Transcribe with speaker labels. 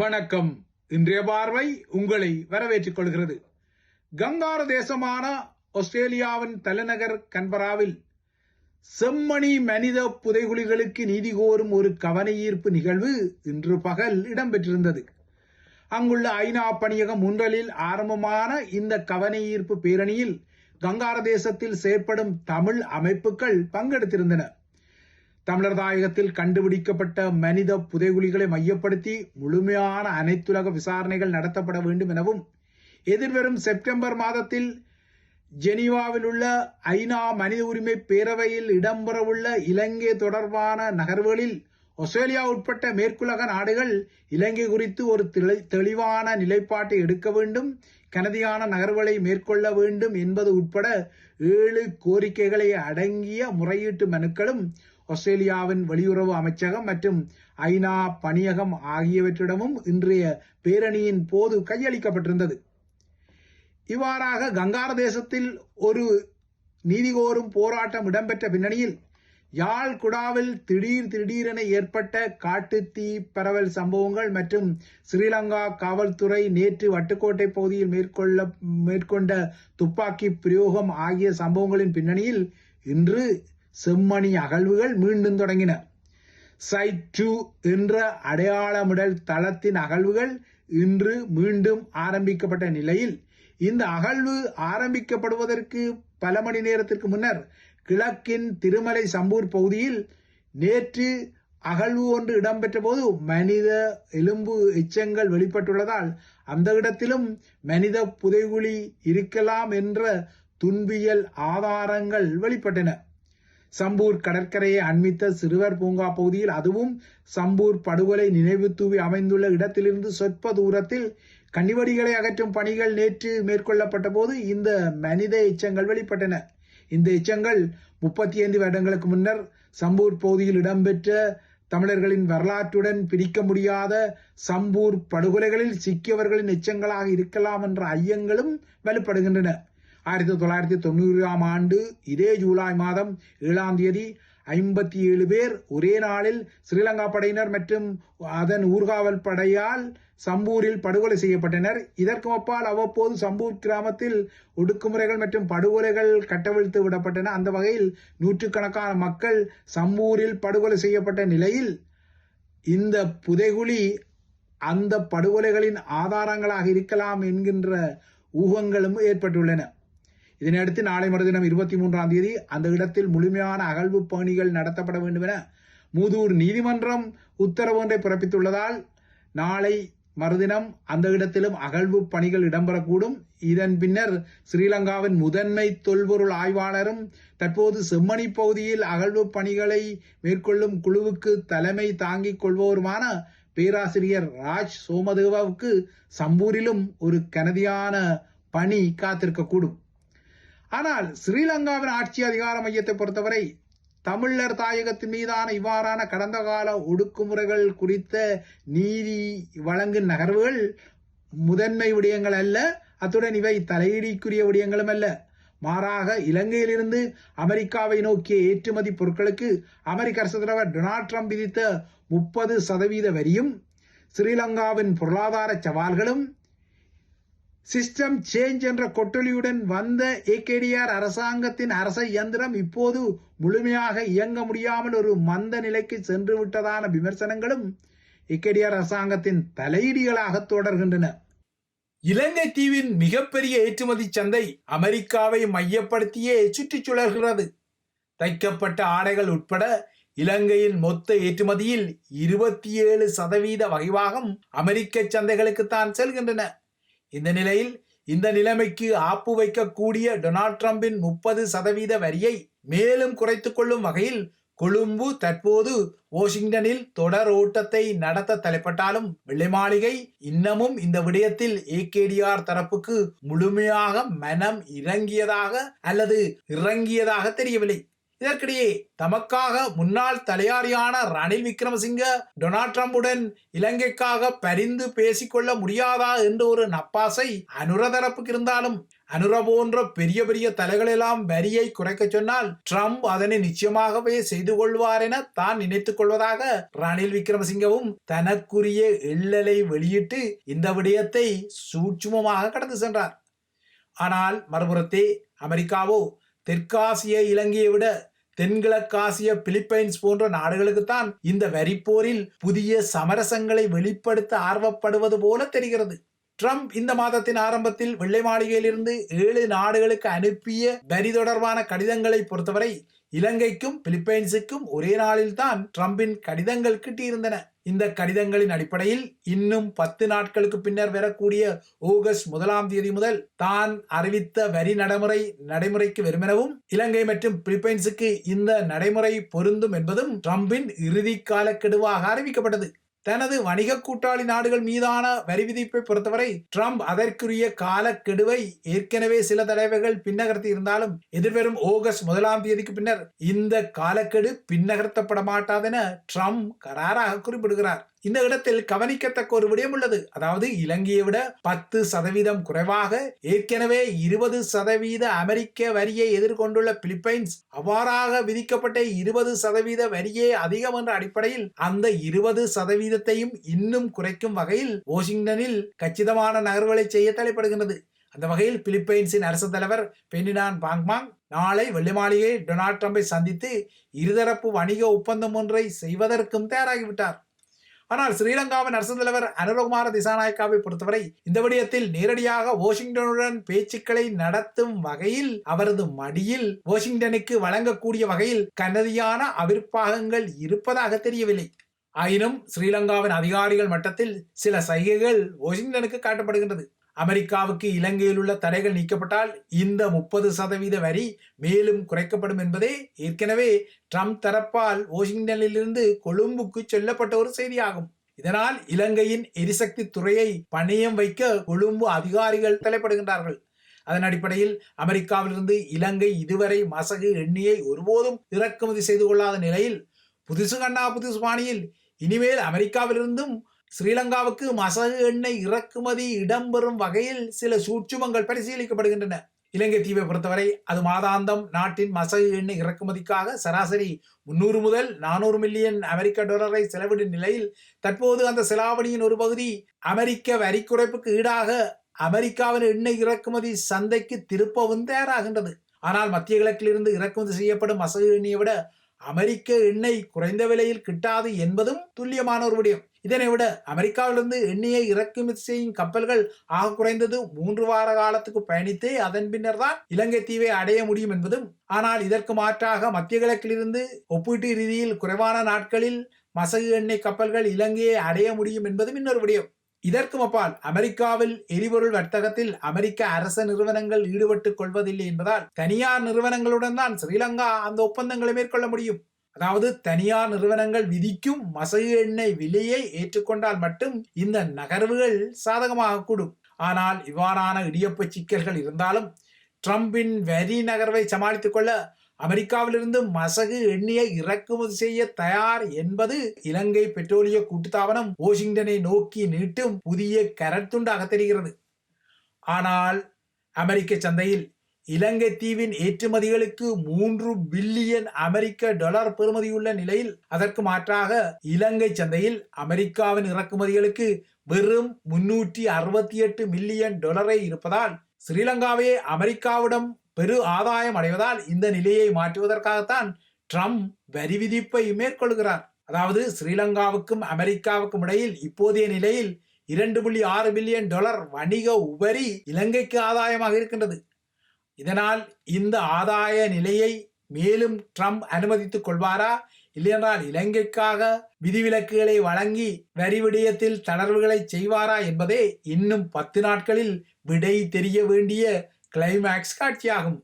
Speaker 1: வணக்கம். இன்றைய பார்வை உங்களை வரவேற்றுக் கொள்கிறது. கங்கார தேசமான ஆஸ்திரேலியாவின் தலைநகர் கன்பராவில் செம்மணி மனித புதைகுழிகளுக்கு நீதி கோரும் ஒரு கவனஈர்ப்பு நிகழ்வு இன்று பகல் இடம்பெற்றிருந்தது. அங்குள்ள ஐநா பணியகம் ஒன்றலில் ஆரம்பமான இந்த கவனஈர்ப்பு பேரணியில் கங்கார தேசத்தில் செயற்படும் தமிழ் அமைப்புகள் பங்கெடுத்திருந்தன. தமிழர் தாயகத்தில் கண்டுபிடிக்கப்பட்ட மனித புதைகுழிகளை மையப்படுத்தி முழுமையான அனைத்துலக விசாரணைகள் நடத்தப்பட வேண்டும் எனவும் எதிர்வரும் செப்டம்பர் மாதத்தில் ஜெனீவாவில் உள்ள ஐநா மனித உரிமை பேரவையில் இடம்பெறவுள்ள இலங்கை தொடர்பான நகர்வுகளில் ஆஸ்திரேலியா உட்பட்ட மேற்குலக நாடுகள் இலங்கை குறித்து ஒரு தெளிவான நிலைப்பாட்டை எடுக்க வேண்டும் கனதியான நகர்வுகளை மேற்கொள்ள வேண்டும் என்பது உட்பட ஏழு கோரிக்கைகளை அடங்கிய முறையீட்டு மனுக்களும் ஆஸ்திரேலியாவின் வெளியுறவு அமைச்சகம் மற்றும் ஐநா பணியகம் ஆகியவற்றிடமும் இன்றைய பேரணியின் போது கையளிக்கப்பட்டிருந்தது. இவ்வாறாக கங்கார தேசத்தில் ஒரு நீதி கோரும் போராட்டம் இடம்பெற்ற பின்னணியில் யாழ் குடாவில் திடீர் திடீரென ஏற்பட்ட காட்டுத்தீ பரவல் சம்பவங்கள் மற்றும் ஸ்ரீலங்கா காவல்துறை நேற்று வட்டுக்கோட்டை பகுதியில் மேற்கொள்ள மேற்கொண்ட துப்பாக்கி பிரயோகம் ஆகிய சம்பவங்களின் பின்னணியில் இன்று செம்மணி அகழ்வுகள் மீண்டும் தொடங்கின. சைட் டூ என்ற அடையாளமிடல் தளத்தின் அகழ்வுகள் இன்று மீண்டும் ஆரம்பிக்கப்பட்ட நிலையில் இந்த அகழ்வு ஆரம்பிக்கப்படுவதற்கு பல மணி நேரத்திற்கு முன்னர் கிழக்கின் திருமலை சம்பூர் பகுதியில் நேற்று அகழ்வு ஒன்று இடம்பெற்ற போது மனித எலும்பு எச்சங்கள் வெளிப்பட்டுள்ளதால் அந்த இடத்திலும் மனித புதைகுழி இருக்கலாம் என்ற துன்பியல் ஆதாரங்கள் வெளிப்பட்டன. சம்பூர் கடற்கரையை அண்மித்த சிறுவர் பூங்கா பகுதியில் அதுவும் சம்பூர் படுகொலை நினைவு தூவி அமைந்துள்ள இடத்திலிருந்து சொற்ப தூரத்தில் கன்னிவடிகளை அகற்றும் பணிகள் நேற்று மேற்கொள்ளப்பட்ட போது இந்த மனித எச்சங்கள் வெளிப்பட்டன. இந்த எச்சங்கள் முப்பத்தி ஐந்து வருடங்களுக்கு முன்னர் சம்பூர் பகுதியில் இடம்பெற்ற தமிழர்களின் வரலாற்றுடன் பிரிக்க முடியாத சம்பூர் படுகொலைகளில் சிக்கியவர்களின் எச்சங்களாக இருக்கலாம் என்ற ஐயங்களும் வலுப்படுகின்றன. ஆயிரத்தி தொள்ளாயிரத்தி தொண்ணூறாம் ஆண்டு இதே ஜூலை மாதம் ஏழாம் தேதி ஐம்பத்தி ஏழு பேர் ஒரே நாளில் ஸ்ரீலங்கா படையினர் மற்றும் அதன் ஊர்காவல் படையால் சம்பூரில் படுகொலை செய்யப்பட்டனர். இதற்கு அப்பால் அவ்வப்போது சம்பூர் கிராமத்தில் ஒடுக்குமுறைகள் மற்றும் படுகொலைகள் கட்டவிழ்த்து விடப்பட்டன. அந்த வகையில் நூற்றுக்கணக்கான மக்கள் சம்பூரில் படுகொலை செய்யப்பட்ட நிலையில் இந்த புதைகுழி அந்த படுகொலைகளின் ஆதாரங்களாக இருக்கலாம் என்கின்ற ஊகங்களும் ஏற்பட்டுள்ளன. இதனையடுத்து நாளை மறுதினம் இருபத்தி மூன்றாம் தேதி அந்த இடத்தில் முழுமையான அகழ்வு பணிகள் நடத்தப்பட வேண்டும் என மூதூர் நீதிமன்றம் உத்தரவு ஒன்றை பிறப்பித்துள்ளதால் நாளை மறுதினம் அந்த இடத்திலும் அகழ்வு பணிகள் இடம்பெறக்கூடும். இதன் பின்னர் ஸ்ரீலங்காவின் முதன்மை தொல்பொருள் ஆய்வாளரும் தற்போது செம்மணி பகுதியில் அகழ்வு பணிகளை மேற்கொள்ளும் குழுவுக்கு தலைமை தாங்கிக் கொள்பவருமான பேராசிரியர் ராஜ் சோமதேவாவுக்கு சம்பூரிலும் ஒரு கனதியான பணி காத்திருக்கக்கூடும். ஆனால் ஸ்ரீலங்காவின் ஆட்சி அதிகார மையத்தை பொறுத்தவரை தமிழர் தாயகத்தின் மீதான இவ்வாறான கடந்த கால ஒடுக்குமுறைகள் குறித்த நீதி வழங்கும் நகர்வுகள் முதன்மை விடயங்கள் அல்ல. அத்துடன் இவை தலையீடிக்குரிய விடயங்களும் அல்ல. மாறாக இலங்கையிலிருந்து அமெரிக்காவை நோக்கிய ஏற்றுமதி பொருட்களுக்கு அமெரிக்க அரசு தலைவர் டொனால்ட் ட்ரம்ப் விதித்த முப்பது சதவீத வரியும் ஸ்ரீலங்காவின் பொருளாதார சவால்களும் சிஸ்டம் சேஞ்ச் என்ற கொட்டொலியுடன் வந்த ஏகேடிஆர் அரசாங்கத்தின் அரச இயந்திரம் இப்போது முழுமையாக இயங்க முடியாமல் ஒரு மந்த நிலைக்கு சென்று விட்டதான விமர்சனங்களும் ஏகேடிஆர் அரசாங்கத்தின் தலையீடுகளாக தொடர்கின்றன. இலங்கை தீவின் மிகப்பெரிய ஏற்றுமதி சந்தை அமெரிக்காவை மையப்படுத்தியே சுற்றிச் சுழல்கிறது. தைக்கப்பட்ட ஆடைகள் உட்பட இலங்கையின் மொத்த ஏற்றுமதியில் இருபத்தி ஏழு சதவீத வகைவாகம் அமெரிக்க சந்தைகளுக்குத்தான் செல்கின்றன. இந்த நிலையில் இந்த நிலைமைக்கு ஆப்பு வைக்கக்கூடிய டொனால்ட் ட்ரம்பின் முப்பது சதவீத வரியை மேலும் குறைத்து கொள்ளும் வகையில் கொழும்பு தற்போது வாஷிங்டனில் தொடர் ஓட்டத்தை நடத்த தலைப்பட்டாலும் வெள்ளை மாளிகை இன்னமும் இந்த விடயத்தில் ஏகேடிஆர் தரப்புக்கு முழுமையாக மனம் இறங்கியதாக அல்லது இறங்கியதாக தெரியவில்லை. இதற்கிடையே தமக்காக முன்னாள் தலையாரியான ரணில் விக்ரமசிங்க டொனால்ட் ட்ரம்புடன் இலங்கைக்காக பரிந்து பேசிக்கொள்ள முடியாதா என்ற ஒரு நப்பாசை அனுர தரப்புக்கு இருந்தாலும் அனுர போன்ற பெரிய பெரிய தலைகளெல்லாம் வரியை குறைக்க சொன்னால் ட்ரம்ப் அதனை நிச்சயமாகவே செய்து கொள்வார் என தான் நினைத்துக் கொள்வதாக ரணில் விக்ரமசிங்கவும் தனக்குரிய எள்ளலை வெளியிட்டு இந்த விடயத்தை சூட்சுமமாக கடந்து சென்றார். ஆனால் மறுபுறத்தே அமெரிக்காவோ தெற்காசிய இலங்கையை விட தென்கிழக்காசிய பிலிப்பைன்ஸ் போன்ற நாடுகளுக்குத்தான் இந்த வரிப்போரில் புதிய சமரசங்களை வெளிப்படுத்த ஆர்வப்படுவது போல தெரிகிறது. ட்ரம்ப் இந்த மாதத்தின் ஆரம்பத்தில் வெள்ளை மாளிகையிலிருந்து ஏழு நாடுகளுக்கு அனுப்பிய வரி தொடர்பான கடிதங்களை பொறுத்தவரை இலங்கைக்கும் பிலிப்பைன்ஸுக்கும் ஒரே நாளில் தான் ட்ரம்பின் கடிதங்கள் கிட்டியிருந்தன. இந்த கடிதங்களின் அடிப்படையில் இன்னும் பத்து நாட்களுக்கு பின்னர் வரக்கூடிய ஆகஸ்ட் முதலாம் தேதி முதல் தான் அறிவித்த வரி நடைமுறை நடைமுறைக்கு வருமெனவும் இலங்கை மற்றும் பிலிப்பைன்ஸுக்கு இந்த நடைமுறை பொருந்தும் என்பதும் ட்ரம்பின் இறுதி காலக்கெடுவாக அறிவிக்கப்பட்டது. தனது வணிக கூட்டாளி நாடுகள் மீதான வரி விதிப்பை பொறுத்தவரை ட்ரம்ப் அதற்குரிய காலக்கெடுவை ஏற்கனவே சில தடவைகள் பின்னகர்த்தி இருந்தாலும் எதிர்வரும் ஆகஸ்ட் முதலாம் தேதிக்கு பின்னர் இந்த காலக்கெடு பின்னகர்த்தப்பட மாட்டாதென ட்ரம்ப் கராராக குறிப்பிடுகிறார். இந்த இடத்தில் கவனிக்கத்தக்க ஒரு விடயம் உள்ளது. அதாவது இலங்கையை விட பத்து சதவீதம் குறைவாக ஏற்கனவே இருபது சதவீத அமெரிக்க வரியை எதிர்கொண்டுள்ள பிலிப்பைன்ஸ் அவ்வாறாக விதிக்கப்பட்ட இருபது சதவீத வரியே அதிகம் என்ற அடிப்படையில் அந்த இருபது சதவீதத்தையும் இன்னும் குறைக்கும் வகையில் வாஷிங்டனில் கச்சிதமான நகர்வுகளை செய்ய தலைப்படுகின்றது அந்த வகையில் பிலிப்பைன்ஸின் அரசு தலைவர் பெனினான் பாங்மாங் நாளை வெள்ளி மாளிகை டொனால்ட் ட்ரம்பை சந்தித்து இருதரப்பு வணிக ஒப்பந்தம் ஒன்றை செய்வதற்கும் தயாராகிவிட்டார். ஆனால் ஸ்ரீலங்காவின் அரசு தலைவர் அனுரகுமார திசாநாயக்காவை பொறுத்தவரை இந்த விடயத்தில் நேரடியாக வாஷிங்டனுடன் பேச்சுக்களை நடத்தும் வகையில் அவரது மடியில் வாஷிங்டனுக்கு வழங்கக்கூடிய வகையில் கனதியான அவிர்ப்பாகங்கள் இருப்பதாக தெரியவில்லை. ஆயினும் ஸ்ரீலங்காவின் அதிகாரிகள் மட்டத்தில் சில சைகைகள் வாஷிங்டனுக்கு காட்டப்படுகின்றது. அமெரிக்காவுக்கு இலங்கையில் உள்ள தடைகள் நீக்கப்பட்டால் இந்த முப்பது சதவீத வரி மேலும் குறைக்கப்படும் என்பதே ஏற்கனவே ட்ரம்ப் தரப்பால் வாஷிங்டனிலிருந்து கொழும்புக்கு சொல்லப்பட்ட ஒரு செய்தியாகும். இதனால் இலங்கையின் எரிசக்தி துறையை பணியம் வைக்க கொழும்பு அதிகாரிகள் தலைப்படுகின்றார்கள். அதன் அடிப்படையில் அமெரிக்காவிலிருந்து இலங்கை இதுவரை மசகு எண்ணெயை ஒருபோதும் இறக்குமதி செய்து கொள்ளாத நிலையில் புதுசு கண்ணா புதுசு பாணியில் இனிமேல் அமெரிக்காவிலிருந்தும் ஸ்ரீலங்காவுக்கு மசகு எண்ணெய் இறக்குமதி இடம்பெறும் வகையில் சில சூட்சுமங்கள் பரிசீலிக்கப்படுகின்றன. இலங்கை தீவை பொறுத்தவரை அது மாதாந்தம் நாட்டின் மசகு எண்ணெய் இறக்குமதிக்காக சராசரி முன்னூறு முதல் நானூறு மில்லியன் அமெரிக்க டாலரை செலவிடும் நிலையில் தற்போது அந்த செலாவணியின் ஒரு பகுதி அமெரிக்க வரி குறைப்புக்கு ஈடாக அமெரிக்காவின் எண்ணெய் இறக்குமதி சந்தைக்கு திருப்பவும் தயாராகின்றது. ஆனால் மத்திய கிழக்கிலிருந்து இறக்குமதி செய்யப்படும் மசகு எண்ணெயை விட அமெரிக்க எண்ணெய் குறைந்த விலையில் கிட்டாது என்பதும் துல்லியமான ஒரு விடயம். இதனை விட அமெரிக்காவிலிருந்து எண்ணெயை இறக்குமதி செய்யும் கப்பல்கள் ஆக குறைந்தது மூன்று வார காலத்துக்கு பயணித்தே அதன் பின்னர் தான் இலங்கை தீவை அடைய முடியும் என்பதும் ஆனால் இதற்கு மாற்றாக மத்திய கிழக்கிலிருந்து ஒப்பீட்டு ரீதியில் குறைவான நாட்களில் மசகு எண்ணெய் கப்பல்கள் இலங்கையை அடைய முடியும் என்பதும் இன்னொரு விடயம். இதற்கும் அப்பால் அமெரிக்காவில் எரிபொருள் வர்த்தகத்தில் அமெரிக்க அரச நிறுவனங்கள் ஈடுபட்டுக் கொள்வதில்லை என்பதால் தனியார் நிறுவனங்களுடன் தான் ஸ்ரீலங்கா அந்த ஒப்பந்தங்களை மேற்கொள்ள முடியும். அதாவது தனியார் நிறுவனங்கள் விதிக்கும் மசகு எண்ணெய் விலையை ஏற்றுக்கொண்டால் மட்டும் இந்த நகர்வுகள் சாதகமாக கூடும். ஆனால் இவ்வாறான இடியப்ப சிக்கல்கள் இருந்தாலும் ட்ரம்பின் வரி நகர்வை சமாளித்துக் கொள்ள அமெரிக்காவிலிருந்து மசகு எண்ணெயை இறக்குமதி செய்ய தயார் என்பது இலங்கை பெட்ரோலிய கூட்டுத்தாபனம் வாஷிங்டனை நோக்கி நீட்டும் புதிய கரத்துண்டாக தெரிகிறது. ஆனால் அமெரிக்க சந்தையில் இலங்கை தீவின் ஏற்றுமதிகளுக்கு மூன்று பில்லியன் அமெரிக்க டாலர் பெறுமதியுள்ள நிலையில் அதற்கு மாற்றாக இலங்கை சந்தையில் அமெரிக்காவின் இறக்குமதிகளுக்கு வெறும் முன்னூற்றி அறுபத்தி எட்டு மில்லியன் டாலரை இருப்பதால் ஸ்ரீலங்காவையே அமெரிக்காவிடம் பெரு ஆதாயம் அடைவதால் இந்த நிலையை மாற்றுவதற்காகத்தான் ட்ரம்ப் வரி விதிப்பை மேற்கொள்கிறார். அதாவது ஸ்ரீலங்காவுக்கும் அமெரிக்காவுக்கும் இடையில் இப்போதைய நிலையில் இரண்டு புள்ளி ஆறு பில்லியன் டாலர் வணிக உபரி இலங்கைக்கு ஆதாயமாக இருக்கின்றது. இதனால் இந்த ஆதாய நிலையை மேலும் ட்ரம்ப் அனுமதித்துக் கொள்வாரா? இல்லையென்றால் இலங்கைக்காக விதிவிலக்குகளை வழங்கி வரி விடயத்தில் தளர்வுகளை செய்வாரா என்பதே இன்னும் பத்து நாட்களில் விடை தெரிய வேண்டிய கிளைமேக்ஸ் காட்சியாகும்.